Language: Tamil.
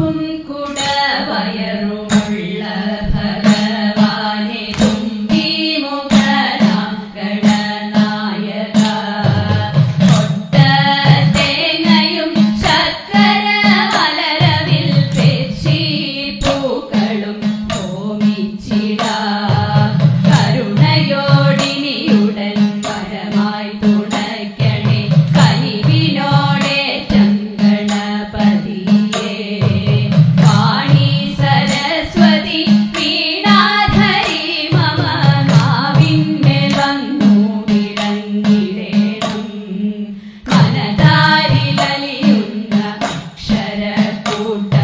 புன்குட வயரும். saúde.